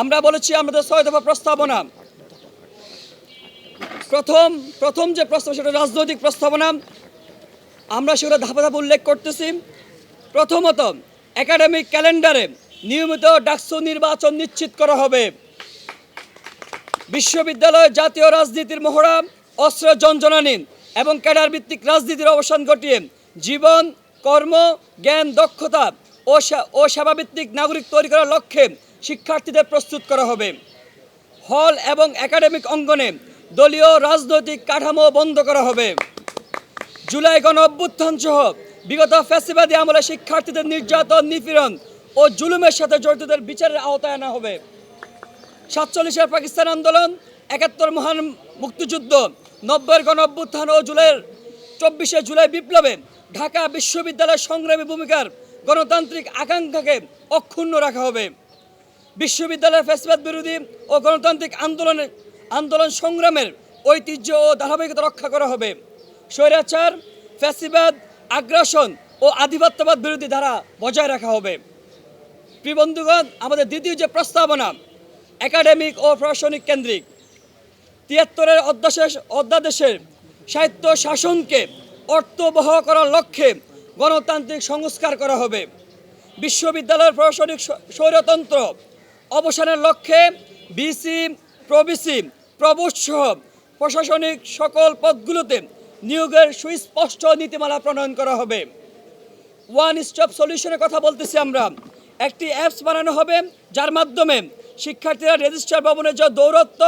আমরা বলেছি আমাদের ছয় দফা প্রস্তাবনা। প্রথম প্রথম যে প্রস্তাব, সেটা রাজনৈতিক প্রস্তাবনা। আমরা সেগুলো ধাপে ধাপে উল্লেখ করতেছি। প্রথমত, একাডেমিক ক্যালেন্ডারে নিয়মিত ডাকসু নির্বাচন নিশ্চিত করা হবে। বিশ্ববিদ্যালয় জাতীয় রাজনীতির মহড়া অস্ত্র যঞ্জনানি এবং ক্যাডার ভিত্তিক রাজনীতির অবসান ঘটিয়ে জীবন, কর্ম, জ্ঞান, দক্ষতা ও সেবাভিত্তিক নাগরিক তৈরি করার লক্ষ্যে শিক্ষার্থীদের প্রস্তুত করা হবে। হল এবং একাডেমিক অঙ্গনে দলীয় রাজনৈতিক কাঠামো বন্ধ করা হবে। জুলাই গণ অভ্যুত্থান সহ বিগত ফ্যাসিবাদী আমলে শিক্ষার্থীদের নির্যাতন, নিপীড়ন ও জুলুমের সাথে জড়িতদের বিচারের আওতায় আনা হবে। সাতচল্লিশের পাকিস্তান আন্দোলন, একাত্তর মহান মুক্তিযুদ্ধ, নব্বইয়ের গণ অভ্যুত্থান ও জুলাইয়ের চব্বিশে জুলাই বিপ্লবে ঢাকা বিশ্ববিদ্যালয়ের সংগ্রামী ভূমিকার গণতান্ত্রিক আকাঙ্ক্ষাকে অক্ষুণ্ণ রাখা হবে। বিশ্ববিদ্যালয়ের ফেসবাদ বিরোধী ও গণতান্ত্রিক আন্দোলনের আন্দোলন সংগ্রামের ঐতিহ্য ও ধারাবাহিকতা রক্ষা করা হবে। স্বৈরাচার ফ্যাসিবাদ আগ্রাসন ও আধিপত্যবাদ বিরোধী ধারা বজায় রাখা হবে। প্রিয় বন্ধুগণ, আমাদের দ্বিতীয় যে প্রস্তাবনা, একাডেমিক ও প্রশাসনিক কেন্দ্রিক। তিয়াত্তরের অধ্যাদেশ অধ্যাদেশের সাহিত্য শাসনকে অর্থবহ করার লক্ষ্যে গণতান্ত্রিক সংস্কার করা হবে। বিশ্ববিদ্যালয়ের প্রশাসনিক স্বৈরতন্ত্র অবসানের লক্ষ্যে বিসি, প্রবিসি প্রবোধ সহ প্রশাসনিক সকল পদগুলোতে নিয়োগের সুস্পষ্ট নীতিমালা প্রণয়ন করা হবে। ওয়ান স্টপ সলিউশনের কথা বলতেছি আমরা। একটি অ্যাপস বানানো হবে, যার মাধ্যমে শিক্ষার্থীরা রেজিস্ট্রার ভবনের যে দৌরত্ব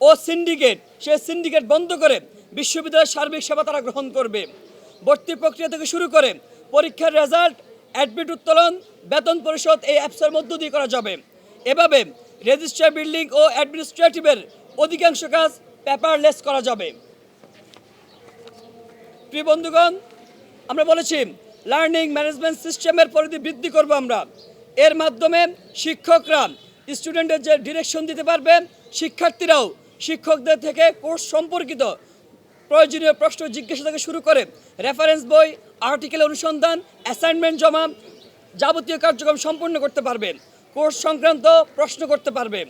ও সিন্ডিকেট সেই সিন্ডিকেট বন্ধ করে বিশ্ববিদ্যালয়ের সার্বিক সেবা তারা গ্রহণ করবে। ভর্তি প্রক্রিয়া থেকে শুরু করে পরীক্ষার রেজাল্ট অ্যাডমিট উত্তোলন, বেতন পরিশোধ এই অ্যাপসের মধ্য দিয়ে করা যাবে। এভাবে রেজিস্ট্রার বিল্ডিং ও অ্যাডমিনিস্ট্রেটিভের অধিকাংশ কাজ পেপারলেস করা যাবে। প্রিয় বন্ধুগণ, আমরা বলেছি লার্নিং ম্যানেজমেন্ট সিস্টেমের পরিধি বৃদ্ধি করব আমরা। এর মাধ্যমে শিক্ষকরা স্টুডেন্টের যে ডিরেকশন দিতে পারবে, শিক্ষার্থীরাও শিক্ষকদের থেকে কোর্স সম্পর্কিত প্রয়োজনীয় প্রশ্ন জিজ্ঞাসা থেকে শুরু করে রেফারেন্স বই আর্টিকেল অনুসন্ধান অ্যাসাইনমেন্ট জমা যাবতীয় কার্যক্রম সম্পন্ন করতে পারবে। কোর্স সংক্রান্ত প্রশ্ন করতে পারবে।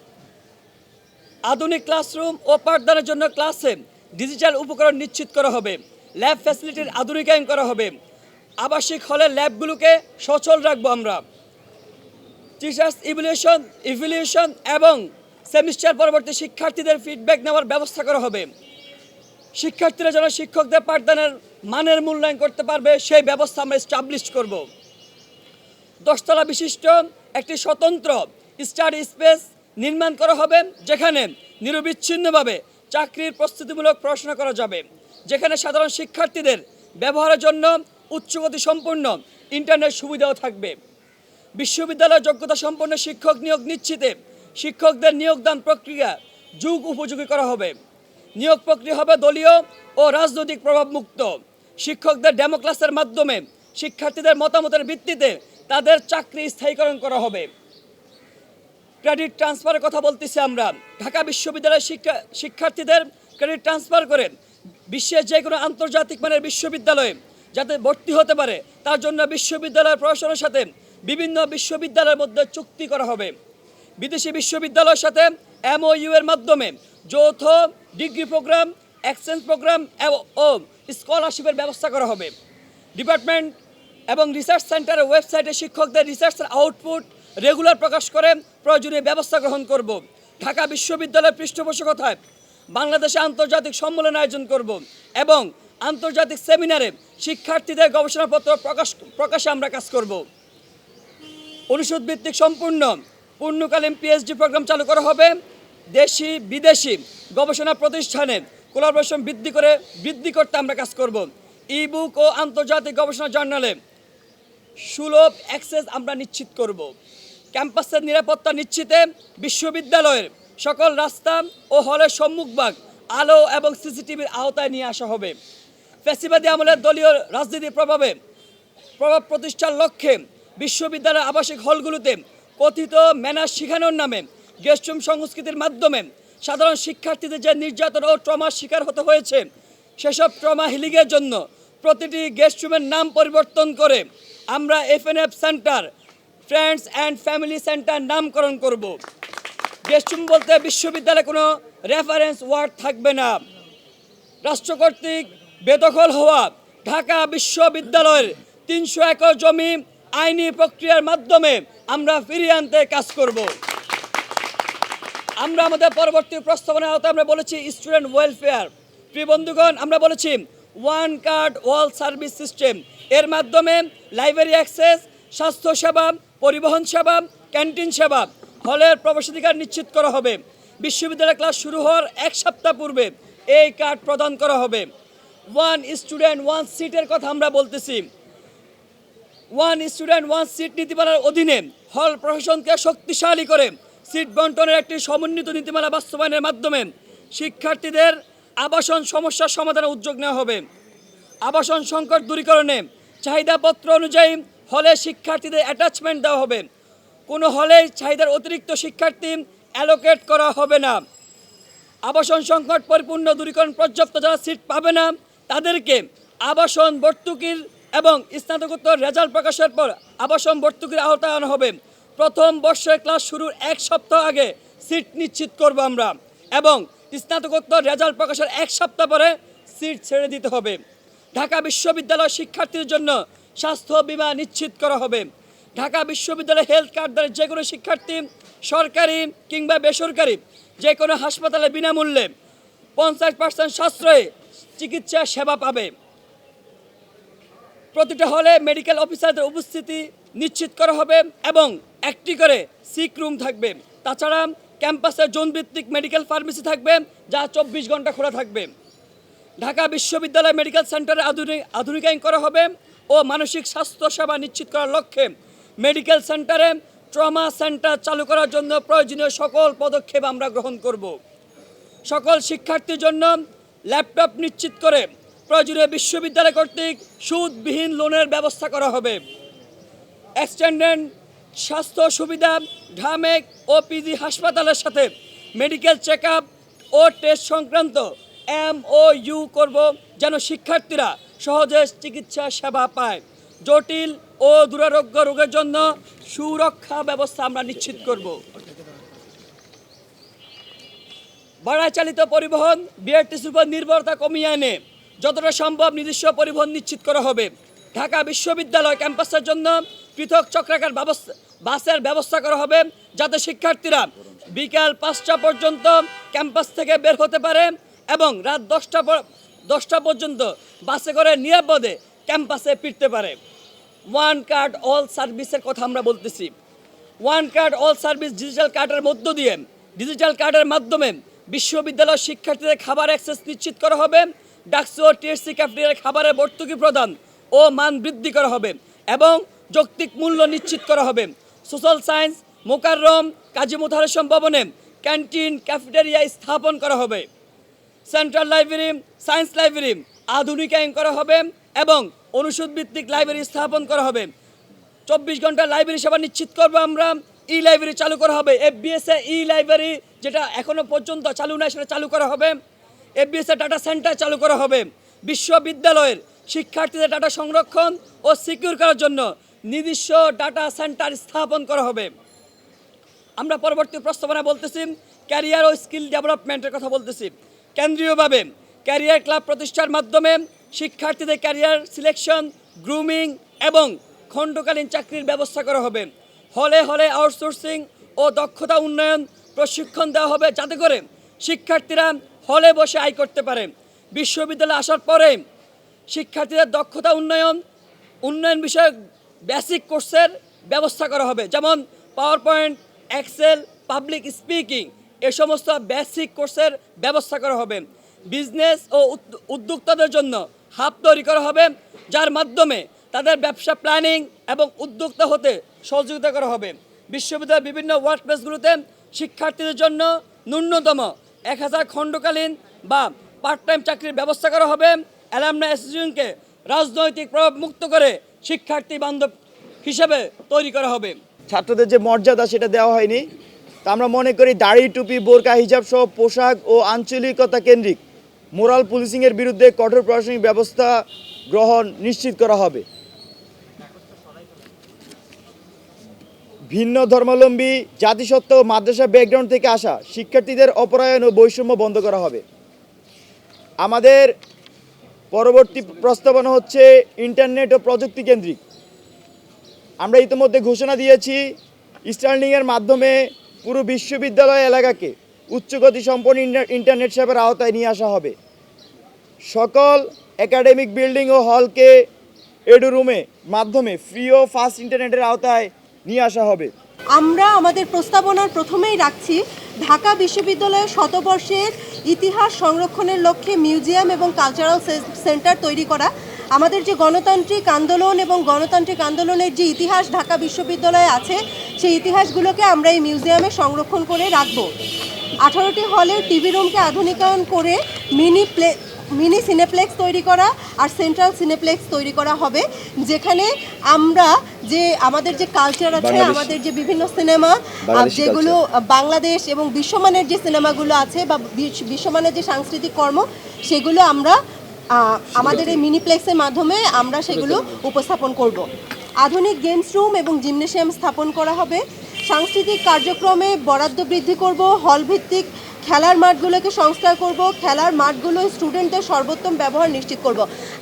আধুনিক ক্লাসরুম ও পাঠদানের জন্য ক্লাসে ডিজিটাল উপকরণ নিশ্চিত করা হবে। ল্যাব ফ্যাসিলিটির আধুনিকায়ন করা হবে। আবাসিক হলের ল্যাবগুলোকে সচল রাখব আমরা। টিচার্স ইভলিউশন ইভলিউশন এবং সেমিস্টার পরবর্তী শিক্ষার্থীদের ফিডব্যাক নেওয়ার ব্যবস্থা করা হবে। শিক্ষার্থীরা যেন শিক্ষকদের পাঠদানের মানের মূল্যায়ন করতে পারবে, সেই ব্যবস্থা আমরা স্টাবলিশ করব। দশতলা বিশিষ্ট একটি স্বতন্ত্র স্টাডি স্পেস নির্মাণ করা হবে, যেখানে নিরবিচ্ছিন্নভাবে চাকরির প্রস্তুতিমূলক পড়াশোনা করা যাবে, যেখানে সাধারণ শিক্ষার্থীদের ব্যবহারের জন্য উচ্চগতি সম্পন্ন ইন্টারনেট সুবিধাও থাকবে। বিশ্ববিদ্যালয় যোগ্যতা সম্পন্ন শিক্ষক নিয়োগ নিশ্চিতে শিক্ষকদের নিয়োগদান প্রক্রিয়া যুগ উপযোগী করা হবে। নিয়োগ প্রক্রিয়া হবে দলীয় ও রাজনৈতিক প্রভাবমুক্ত। শিক্ষকদের ডেমোক্লাসের মাধ্যমে শিক্ষার্থীদের মতামতের ভিত্তিতে তাদের চাকরি স্থায়ীকরণ করা হবে। ক্রেডিট ট্রান্সফারের কথা বলতেছি আমরা। ঢাকা বিশ্ববিদ্যালয়ের শিক্ষা, শিক্ষার্থীদের ক্রেডিট ট্রান্সফার করে বিশ্বের যে কোনো আন্তর্জাতিক মানের বিশ্ববিদ্যালয়ে যাতে ভর্তি হতে পারে, তার জন্য বিশ্ববিদ্যালয়ের প্রশাসনের সাথে বিভিন্ন বিশ্ববিদ্যালয়ের মধ্যে চুক্তি করা হবে। বিদেশি বিশ্ববিদ্যালয়ের সাথে এমওইউ এর মাধ্যমে যৌথ ডিগ্রি প্রোগ্রাম, এক্সচেঞ্জ প্রোগ্রাম ও স্কলারশিপের ব্যবস্থা করা হবে। ডিপার্টমেন্ট এবং রিসার্চ সেন্টারের ওয়েবসাইটে শিক্ষকদের রিসার্চের আউটপুট রেগুলার প্রকাশ করে, প্রয়োজনীয় ব্যবস্থা গ্রহণ করব। ঢাকা বিশ্ববিদ্যালয়ের পৃষ্ঠপোষকতায় বাংলাদেশে আন্তর্জাতিক সম্মেলন আয়োজন করব এবং আন্তর্জাতিক সেমিনারে শিক্ষার্থীদের গবেষণাপত্র প্রকাশ, প্রকাশে আমরা কাজ করব। অনুষদ ভিত্তিক সম্পূর্ণ পূর্ণকালীন পিএইচডি প্রোগ্রাম চালু করা হবে। দেশি, বিদেশি গবেষণা প্রতিষ্ঠানে কোলাবোরেশন বৃদ্ধি করে, বৃদ্ধি করতে আমরা কাজ করব। ই বুক ও আন্তর্জাতিক গবেষণা জার্নালে সুলভ অ্যাক্সেস আমরা নিশ্চিত করব। ক্যাম্পাসের নিরাপত্তা নিশ্চিতে বিশ্ববিদ্যালয়ের সকল রাস্তা ও হলের সম্মুখভাগ আলো এবং সিসিটিভির আওতায় নিয়ে আসা হবে। ফ্যাসিবাদী আমলের দলীয় রাজনীতির প্রভাবে প্রভাব প্রতিষ্ঠার লক্ষ্যে বিশ্ববিদ্যালয়ের আবাসিক হলগুলোতে কথিত ম্যানার শেখানোর নামে গেস্টরুম সংস্কৃতির মাধ্যমে সাধারণ শিক্ষার্থীদের যে নির্যাতন ও ট্রমার শিকার হতে হয়েছে, সেসব ট্রমা হিলিংয়ের জন্য প্রতিটি গেস্টরুমের নাম পরিবর্তন করে আমরা FNF centre friends and family centre নামকরণ করব। গেস্টরুম বলতে বিশ্ববিদ্যালয়ে কোনো রেফারেন্স ওয়ার্ড থাকবে না। রাষ্ট্র কর্তৃক বেদখল হওয়া ঢাকা বিশ্ববিদ্যালয়ের তিনশো একর জমি আইনি প্রক্রিয়ার মাধ্যমে আমরা ফিরিয়ে আনতে কাজ করব। আমরা আমাদের পরবর্তী প্রস্তাবনার আওতায় আমরা বলেছি স্টুডেন্ট ওয়েলফেয়ার প্রিয় বন্ধুগণ, আমরা বলেছি one card all service system এর মাধ্যমে লাইব্রেরি অ্যাক্সেস স্বাস্থ্যসেবা পরিবহন সেবা, ক্যান্টিন সেবা, হলের প্রবেশাধিকার নিশ্চিত করা হবে। বিশ্ববিদ্যালয় ক্লাস শুরু হওয়ার এক সপ্তাহ পূর্বে এই কার্ড প্রদান করা হবে। ওয়ান স্টুডেন্ট ওয়ান সিটের কথা আমরা বলতেছি। ওয়ান স্টুডেন্ট ওয়ান সিট নীতিমালার অধীনে হল প্রশাসনকে শক্তিশালী করে সিট বন্টনের একটি সমন্বিত নীতিমালা বাস্তবায়নের মাধ্যমে শিক্ষার্থীদের আবাসন সমস্যার সমাধানের উদ্যোগ নেওয়া হবে। আবাসন সংকট দূরীকরণে চাহিদাপত্র অনুযায়ী হলে শিক্ষার্থীদের অ্যাটাচমেন্ট দেওয়া হবে। কোনো হলে চাহিদার অতিরিক্ত শিক্ষার্থী অ্যালোকেট করা হবে না। আবাসন সংকট পরিপূর্ণ দূরীকরণ পর্যাপ্ত যারা সিট পাবে না, তাদেরকে আবাসন ভর্তুকির এবং স্নাতকোত্তর রেজাল্ট প্রকাশের পর আবাসন ভর্তুকির আওতায় আনা হবে। প্রথম বর্ষের ক্লাস শুরুর এক সপ্তাহ আগে সিট নিশ্চিত করব আমরা এবং স্নাতকোত্তর রেজাল্ট প্রকাশের এক সপ্তাহ পরে সিট ছেড়ে দিতে হবে। ঢাকা বিশ্ববিদ্যালয় শিক্ষার্থীদের জন্য স্বাস্থ্য বীমা নিশ্চিত করা হবে। ঢাকা বিশ্ববিদ্যালয় হেলথ কার্ড দ্বারা যে কোনো শিক্ষার্থী, সরকারি কিংবা বেসরকারি যে কোনো হাসপাতালে বিনামূল্যে পঞ্চাশ পার্সেন্ট সাশ্রয়ে চিকিৎসা সেবা পাবে। প্রতিটা হলে মেডিকেল অফিসারদের উপস্থিতি নিশ্চিত করা হবে এবং একটি করে সিক রুম থাকবে। তাছাড়া ক্যাম্পাসে জোনভিত্তিক মেডিকেল ফার্মেসি থাকবে, যা চব্বিশ ঘণ্টা খোলা থাকবে। ঢাকা বিশ্ববিদ্যালয় মেডিকেল সেন্টারে আধুনিক আধুনিকায়ন করা হবে ও মানসিক স্বাস্থ্য সেবা নিশ্চিত করার লক্ষ্যে মেডিকেল সেন্টারে ট্রমা সেন্টার চালু করার জন্য প্রয়োজনীয় সকল পদক্ষেপ আমরা গ্রহণ করব। সকল শিক্ষার্থীর জন্য ল্যাপটপ নিশ্চিত করে প্রয়োজনীয় বিশ্ববিদ্যালয় কর্তৃক সুদবিহীন লোনের ব্যবস্থা করা হবে। এক্সটেন্ডেন্ট স্বাস্থ্য সুবিধা, ঢামেক ও পিজি হাসপাতালের সাথে মেডিকেল চেক ও টেস্ট সংক্রান্ত এম ও ইউ করব, যেন শিক্ষার্থীরা সহজে চিকিৎসা সেবা পায়। জটিল ও দুরারোগ্য রোগের জন্য সুরক্ষা ব্যবস্থা আমরা নিশ্চিত করব। ভাড়া চালিত পরিবহন বিআরটিসির উপর নির্ভরতা কমিয়ে আনে যতটা সম্ভব নিজস্ব পরিবহন নিশ্চিত করা হবে। ঢাকা বিশ্ববিদ্যালয় ক্যাম্পাসের জন্য পৃথক চক্রাকার ব্যবস্থা বাসের ব্যবস্থা করা হবে, যাতে শিক্ষার্থীরা বিকাল পাঁচটা পর্যন্ত ক্যাম্পাস থেকে বের হতে পারে। এবং রাত দশটা দশটা পর্যন্ত বাসে করে নিরাপদে ক্যাম্পাসে ফিরতে পারে। ওয়ান কার্ড অল সার্ভিসের কথা আমরা বলতেছি। One card all service digital কার্ডের মধ্য দিয়ে, ডিজিটাল কার্ডের মাধ্যমে বিশ্ববিদ্যালয় শিক্ষার্থীদের খাবার অ্যাক্সেস নিশ্চিত করা হবে, ডাকসু ও টিএসসি ক্যাফেটেরিয়ার খাবারের ভর্তুকি প্রদান ও মান বৃদ্ধি করা হবে এবং যৌক্তিক মূল্য নিশ্চিত করা হবে। সোশ্যাল সায়েন্স, মোকাররম, কাজী মুতাহারেশন ভবনে ক্যান্টিন, ক্যাফেটেরিয়া স্থাপন করা হবে। সেন্ট্রাল লাইব্রেরি সায়েন্স লাইব্রেরি আধুনিকায়ন করা হবে এবং অনুষদ ভিত্তিক লাইব্রেরি স্থাপন করা হবে। চব্বিশ ঘণ্টা লাইব্রেরি সেবা নিশ্চিত করব আমরা। ই লাইব্রেরি চালু করা হবে। এফবিএস এ ই লাইব্রেরি যেটা এখনও পর্যন্ত চালু নয় সেটা চালু করা হবে। এফবিএস এ ডাটা সেন্টার চালু করা হবে। বিশ্ববিদ্যালয়ের শিক্ষার্থীদের ডাটা সংরক্ষণ ও সিকিউর করার জন্য নিজস্ব ডাটা সেন্টার স্থাপন করা হবে। আমরা পরবর্তী প্রস্তাবনা বলতেছি ক্যারিয়ার ও স্কিল ডেভেলপমেন্টের কথা বলতেছি। কেন্দ্রীয়ভাবে ক্যারিয়ার ক্লাব প্রতিষ্ঠার মাধ্যমে শিক্ষার্থীদের ক্যারিয়ার সিলেকশন, গ্রুমিং এবং খণ্ডকালীন চাকরির ব্যবস্থা করা হবে। হলে হলে আউটসোর্সিং ও দক্ষতা উন্নয়ন প্রশিক্ষণ দেওয়া হবে যাতে করে শিক্ষার্থীরা হলে বসে আয় করতে পারে। বিশ্ববিদ্যালয়ে আসার পরে শিক্ষার্থীদের দক্ষতা উন্নয়ন উন্নয়ন বিষয়ক বেসিক কোর্সের ব্যবস্থা করা হবে। যেমন power point Excel public speaking এ সমস্ত বেসিক কোর্সের ব্যবস্থা করা হবে। বিজনেস ও উদ- উদ্যোক্তাদের জন্য হাব তৈরি করা হবে, যার মাধ্যমে তাদের ব্যবসা প্ল্যানিং এবং উদ্যোক্তা হতে সহযোগিতা করা হবে। বিশ্ববিদ্যালয়ের বিভিন্ন ওয়ার্ক প্লেসগুলোতে শিক্ষার্থীদের জন্য ন্যূনতম এক হাজার খণ্ডকালীন বা পার্ট টাইম চাকরির ব্যবস্থা করা হবে। অ্যালামনা অ্যাসোসিয়েশনকে রাজনৈতিক প্রভাব মুক্ত করে শিক্ষার্থী বান্ধব হিসেবে তৈরি করা হবে। ছাত্রদের যে মর্যাদা, সেটা দেওয়া হয়নি। তা আমরা মনে করি দাড়ি, টুপি, বোরকা, হিজাব সহ পোশাক ও আঞ্চলিকতা কেন্দ্রিক। মোরাল পুলিশিংয়ের বিরুদ্ধে কঠোর প্রশাসনিক ব্যবস্থা গ্রহণ নিশ্চিত করা হবে। ভিন্ন ধর্মাবলম্বী, জাতিসত্ত্ব ও মাদ্রাসা ব্যাকগ্রাউন্ড থেকে আসা শিক্ষার্থীদের অপরায়ণ ও বৈষম্য বন্ধ করা হবে। আমাদের পরবর্তী প্রস্তাবনা হচ্ছে ইন্টারনেট ও প্রযুক্তি কেন্দ্রিক। আমরা ইতিমধ্যে ঘোষণা দিয়েছি স্টার্লিংয়ের মাধ্যমে পুরো বিশ্ববিদ্যালয় এলাকাকে উচ্চগতি সম্পন্ন ইন্টার- ইন্টারনেট সেবার আওতায় নিয়ে আসা হবে। সকল একাডেমিক বিল্ডিং ও হলকে এডু রুমে মাধ্যমে ফ্রি ও ফাস্ট ইন্টারনেটের আওতায় নিয়ে আসা হবে। আমরা আমাদের প্রস্তাবনার প্রথমেই রাখছি, ঢাকা বিশ্ববিদ্যালয়ের শতবর্ষের ইতিহাস সংরক্ষণের লক্ষ্যে মিউজিয়াম এবং কালচারাল সেন্টার তৈরি করা। আমাদের যে গণতান্ত্রিক আন্দোলন এবং গণতান্ত্রিক আন্দোলনের যে ইতিহাস ঢাকা বিশ্ববিদ্যালয়ে আছে সেই ইতিহাসগুলোকে আমরা এই মিউজিয়ামে সংরক্ষণ করে রাখব। আঠারোটি হলের টিভি রুমকে আধুনিকায়ন করে মিনি প্লে মিনি সিনেপ্লেক্স তৈরি করা আর সেন্ট্রাল সিনেপ্লেক্স তৈরি করা হবে যেখানে আমরা যে আমাদের যে কালচার আছে আমাদের যে বিভিন্ন সিনেমা যেগুলো বাংলাদেশ এবং বিশ্বমানের যে সিনেমাগুলো আছে বা বিশ্ব- বিশ্বমানের যে সাংস্কৃতিক কর্ম সেগুলো আমরা আমাদের এই মিনিপ্লেক্সের মাধ্যমে আমরা সেগুলো উপস্থাপন করব। আধুনিক গেমস রুম এবং জিমনেশিয়াম স্থাপন করা হবে। সাংস্কৃতিক কার্যক্রমে বরাদ্দ বৃদ্ধি করব। হল ভিত্তিক খেলার মাঠগুলোকে সংস্কার করব। খেলার মাঠগুলো স্টুডেন্টদের সর্বোত্তম ব্যবহার নিশ্চিত করব।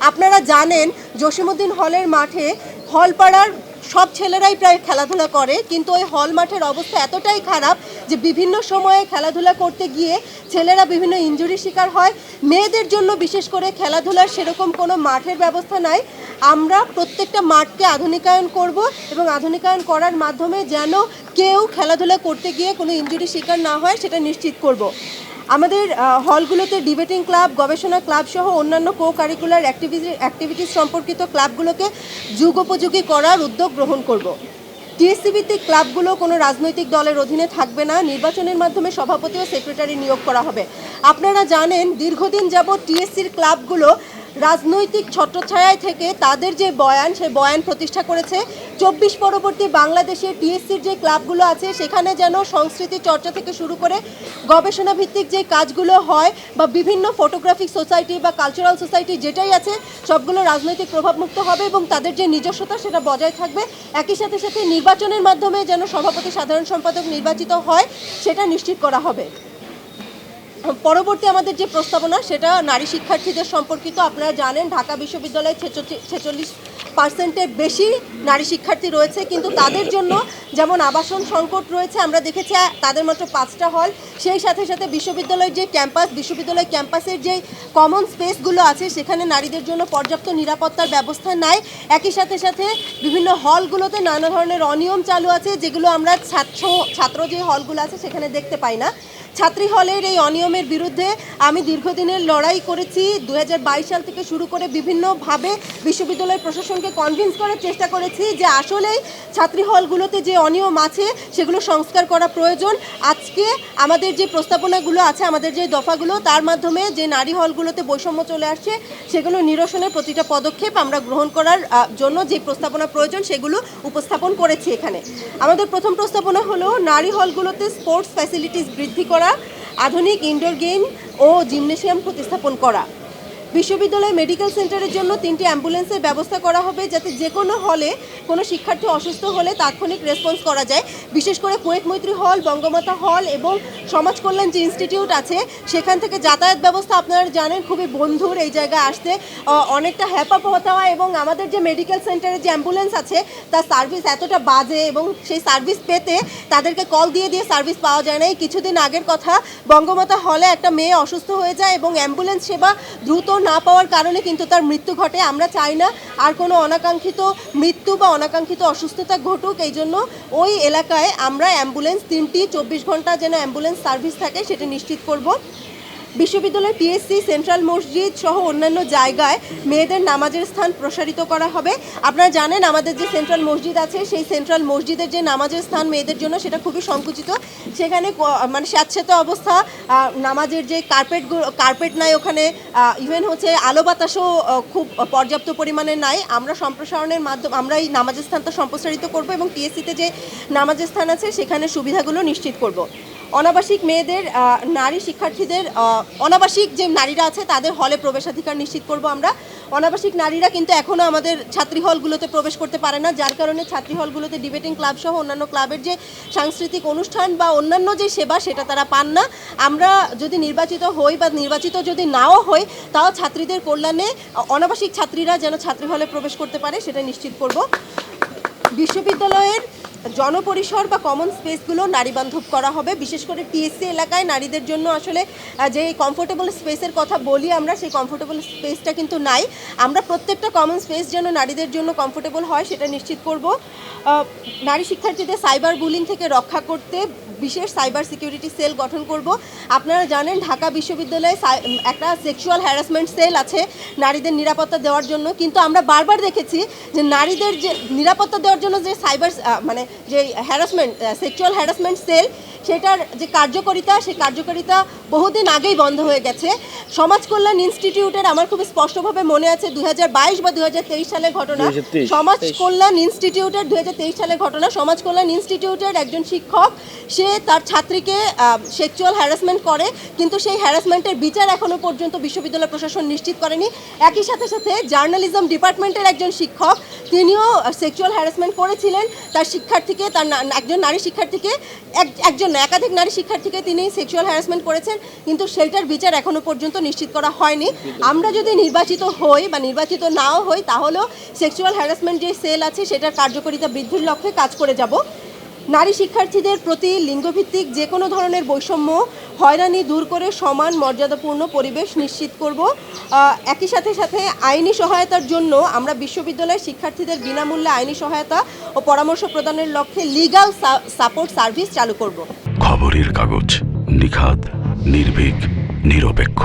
আপনারা জানেন জসিমুদ্দিন হলের মাঠে হলপাড়ার সব ছেলেরাই প্রায় খেলাধুলা করে, কিন্তু ওই হল মাঠের অবস্থা এতটাই খারাপ যে বিভিন্ন সময়ে খেলাধুলা করতে গিয়ে ছেলেরা বিভিন্ন ইঞ্জুরি শিকার হয়। মেয়েদের জন্য বিশেষ করে খেলাধুলার সেরকম কোনো মাঠের ব্যবস্থা নাই। আমরা প্রত্যেকটা মাঠকে আধুনিকায়ন করব এবং আধুনিকায়ন করার মাধ্যমে যেন কেউ খেলাধুলা করতে গিয়ে কোনো ইনজুরি শিকার না হয়, সেটা নিশ্চিত করব। আমাদের হলগুলোতে ডিবেটিং ক্লাব গবেষণা ক্লাব সহ অন্যান্য কো কারিকুলার অ্যাক্টিভিটি অ্যাক্টিভিটিস সম্পর্কিত ক্লাবগুলোকে যুগোপযোগী করার উদ্যোগ গ্রহণ করব। টিএসসি ভিত্তিক ক্লাবগুলো কোনো রাজনৈতিক দলের অধীনে থাকবে না, নির্বাচনের মাধ্যমে সভাপতি ও সেক্রেটারি নিয়োগ করা হবে। আপনারা জানেন, দীর্ঘদিন যাবৎ টিএসসির ক্লাবগুলো রাজনৈতিক ছত্রছায়ায় থেকে তাদের যে বয়ান, সে বয়ান প্রতিষ্ঠা করেছে। চব্বিশ পরবর্তী বাংলাদেশের টিএসসির যে ক্লাবগুলো আছে, সেখানে যেন সংস্কৃতি চর্চা থেকে শুরু করে গবেষণা ভিত্তিক যে কাজগুলো হয় বা বিভিন্ন ফটোগ্রাফিক সোসাইটি বা কালচারাল সোসাইটি যেটাই আছে, সবগুলো রাজনৈতিক প্রভাবমুক্ত হবে এবং তাদের যে নিজস্বতা সেটা বজায় থাকবে। একই সাথে সাথে নির্বাচনের মাধ্যমে যেন সভাপতি সাধারণ সম্পাদক নির্বাচিত হয়, সেটা নিশ্চিত করা হবে। পরবর্তী আমাদের যে প্রস্তাবনা, সেটা নারী শিক্ষার্থীদের সম্পর্কিত। আপনারা জানেন, ঢাকা বিশ্ববিদ্যালয়ে ছেচল্লিশ পার্সেন্টের বেশি নারী শিক্ষার্থী রয়েছে। কিন্তু তাদের জন্য যেমন আবাসন সংকট রয়েছে, আমরা দেখেছি তাদের মাত্র পাঁচটা হল। সেই সাথে সাথে বিশ্ববিদ্যালয়ের যে ক্যাম্পাস, বিশ্ববিদ্যালয় ক্যাম্পাসের যে কমন স্পেসগুলো আছে, সেখানে নারীদের জন্য পর্যাপ্ত নিরাপত্তার ব্যবস্থা নাই। একই সাথে সাথে বিভিন্ন হলগুলোতে নানা ধরনের অনিয়ম চালু আছে, যেগুলো আমরা ছাত্র ছাত্র যে হলগুলো আছে, সেখানে দেখতে পাই না। ছাত্রী হলের এই অনিয়মের বিরুদ্ধে আমি দীর্ঘদিনের লড়াই করেছি। দু হাজার বাইশ সাল থেকে শুরু করে বিভিন্নভাবে বিশ্ববিদ্যালয় প্রশাসনকে কনভিন্স করার চেষ্টা করেছি যে আসলেই ছাত্রী হলগুলোতে যে অনিয়ম আছে, সেগুলো সংস্কার করা প্রয়োজন। আজকে আমাদের যে প্রস্তাবনাগুলো আছে, আমাদের যে দফাগুলো, তার মাধ্যমে যে নারী হলগুলোতে বৈষম্য চলে আসছে, সেগুলো নিরসনের প্রতিটা পদক্ষেপ আমরা গ্রহণ করার জন্য যে প্রস্তাবনা প্রয়োজন, সেগুলো উপস্থাপন করেছি এখানে। আমাদের প্রথম প্রস্তাবনা হলো, নারী হলগুলোতে স্পোর্টস ফ্যাসিলিটিস বৃদ্ধি করা আধুনিক ইনডোর গেম ও জিমনেশিয়াম প্রতিস্থাপন করা। বিশ্ববিদ্যালয় মেডিকেল সেন্টারের জন্য তিনটি অ্যাম্বুলেন্সের ব্যবস্থা করা হবে যাতে যে কোনো হলে কোনো শিক্ষার্থী অসুস্থ হলে তাৎক্ষণিক রেসপন্স করা যায়। বিশেষ করে কুয়েত মৈত্রী হল, বঙ্গমাতা হল এবং সমাজ কল্যাণ যে ইনস্টিটিউট আছে, সেখান থেকে যাতায়াত ব্যবস্থা আপনারা জানেন খুবই বন্ধুর এই জায়গায় আসতে অনেকটা হ্যাপা হতে হয় এবং আমাদের যে মেডিকেল সেন্টারের যে অ্যাম্বুলেন্স আছে, তার সার্ভিস এতটা বাজে এবং সেই সার্ভিস পেতে তাদেরকে কল দিয়ে দিয়ে সার্ভিস পাওয়া যায় না এই কিছুদিন আগের কথা বঙ্গমাতা হলে একটা মেয়ে অসুস্থ হয়ে যায় এবং অ্যাম্বুলেন্স সেবা দ্রুত না পাওয়ার কারণে কিন্তু তার মৃত্যু ঘটে। আমরা চাই না আর কোনো অনাকাঙ্ক্ষিত মৃত্যু বা অনাকাঙ্ক্ষিত অসুস্থতা ঘটুক। এই জন্য ওই এলাকায় আমরা অ্যাম্বুলেন্স, তিনটি, চব্বিশ ঘণ্টা যেন অ্যাম্বুলেন্স সার্ভিস থাকে, সেটা নিশ্চিত করব। বিশ্ববিদ্যালয়, পিএসসি, সেন্ট্রাল মসজিদ সহ অন্যান্য জায়গায় মেয়েদের নামাজের স্থান প্রসারিত করা হবে। আপনারা জানেন, আমাদের যে সেন্ট্রাল মসজিদ আছে, সেই সেন্ট্রাল মসজিদের যে নামাজের স্থান মেয়েদের জন্য, সেটা খুবই সংকুচিত। সেখানে মানে স্যাঁতস্যাঁতে অবস্থা নামাজের যে কার্পেট কার্পেট নাই ওখানে ইভেন হচ্ছে আলো বাতাসও খুব পর্যাপ্ত পরিমাণে নাই। আমরা সম্প্রসারণের মাধ্যমে আমরা এই নামাজের স্থানটা সম্প্রসারিত করব এবং টিএসসিতে যে নামাজের স্থান আছে, সেখানে সুবিধাগুলো নিশ্চিত করব। অনাবাসিক মেয়েদের নারী শিক্ষার্থীদের অনাবাসিক যে নারীরা আছে তাদের হলে প্রবেশাধিকার নিশ্চিত করব আমরা। অনাবাসিক নারীরা কিন্তু এখনও আমাদের ছাত্রী হলগুলোতে প্রবেশ করতে পারে না, যার কারণে ছাত্রী হলগুলোতে ডিবেটিং ক্লাব সহ অন্যান্য ক্লাবের যে সাংস্কৃতিক অনুষ্ঠান বা অন্যান্য যে সেবা সেটা তারা পান না। আমরা যদি নির্বাচিত হই বা নির্বাচিত যদি নাও হই, তাও ছাত্রীদের কল্যাণে অনাবাসিক ছাত্রীরা যেন ছাত্রী হলে প্রবেশ করতে পারে, সেটা নিশ্চিত করব। বিশ্ববিদ্যালয়ের জনপরিসর বা কমন স্পেসগুলো নারীবান্ধব করা হবে। বিশেষ করে টিএসসি এলাকায় নারীদের জন্য আসলে যে কমফোর্টেবল স্পেসের কথা বলি আমরা, সেই কমফোর্টেবল স্পেসটা কিন্তু নাই। আমরা প্রত্যেকটা কমন স্পেস যেন নারীদের জন্য কমফোর্টেবল হয়, সেটা নিশ্চিত করব। নারী শিক্ষার্থীদের সাইবার বুলিং থেকে রক্ষা করতে বিশেষ সাইবার সিকিউরিটি সেল গঠন করব। আপনারা জানেন, ঢাকা বিশ্ববিদ্যালয়ে একটা সেক্সুয়াল হ্যারাসমেন্ট সেল আছে নারীদের নিরাপত্তা দেওয়ার জন্য। কিন্তু আমরা বারবার দেখেছি যে নারীদের যে নিরাপত্তা দেওয়ার জন্য যে সাইবার মানে যে হ্যারাসমেন্ট সেক্সুয়াল হ্যারাসমেন্ট সেল সেটার যে কার্যকারিতা সেই কার্যকারিতা বহুদিন আগেই বন্ধ হয়ে গেছে। সমাজ কল্যাণ ইনস্টিটিউটের আমার খুব স্পষ্টভাবে মনে আছে দুই বা দুই সালের ঘটনা। সমাজ কল্যাণ ইনস্টিটিউটের দুই সালের ঘটনা। সমাজ কল্যাণ ইনস্টিটিউটের একজন শিক্ষক সে তার ছাত্রীকে সেক্সুয়াল হ্যারাসমেন্ট করে কিন্তু সেই হ্যারাসমেন্টের বিচার এখনও পর্যন্ত বিশ্ববিদ্যালয় প্রশাসন নিশ্চিত করেনি। একই সাথে সাথে জার্নালিজম ডিপার্টমেন্টের একজন শিক্ষক তিনিও সেক্সুয়াল হ্যারাসমেন্ট করেছিলেন। তার শিক্ষার্থীকে তার একজন নারী শিক্ষার্থীকে একজন না, একাধিক নারী শিক্ষার্থীকে তিনি সেক্সুয়াল হ্যারাসমেন্ট করেছেন কিন্তু সেইটার বিচার এখনও পর্যন্ত নিশ্চিত করা হয়নি। আমরা যদি নির্বাচিত হই বা নির্বাচিত নাও হই তাহলেও সেক্সুয়াল হ্যারাসমেন্ট যে সেল আছে সেটার কার্যকারিতা বৃদ্ধির লক্ষ্যে কাজ করে যাব। নারী শিক্ষার্থীদের প্রতি লিঙ্গভিত্তিক যে কোনো ধরনের বৈষম্য হয়রানি দূর করে সমান মর্যাদাপূর্ণ পরিবেশ নিশ্চিত করব। একই সাথে সাথে আইনি সহায়তার জন্য আমরা বিশ্ববিদ্যালয়ের শিক্ষার্থীদের বিনামূল্যে আইনি সহায়তা ও পরামর্শ প্রদানের লক্ষ্যে লিগাল সাপোর্ট সার্ভিস চালু করব। খবরের কাগজ নিখাদ, নির্ভীক, নিরপেক্ষ।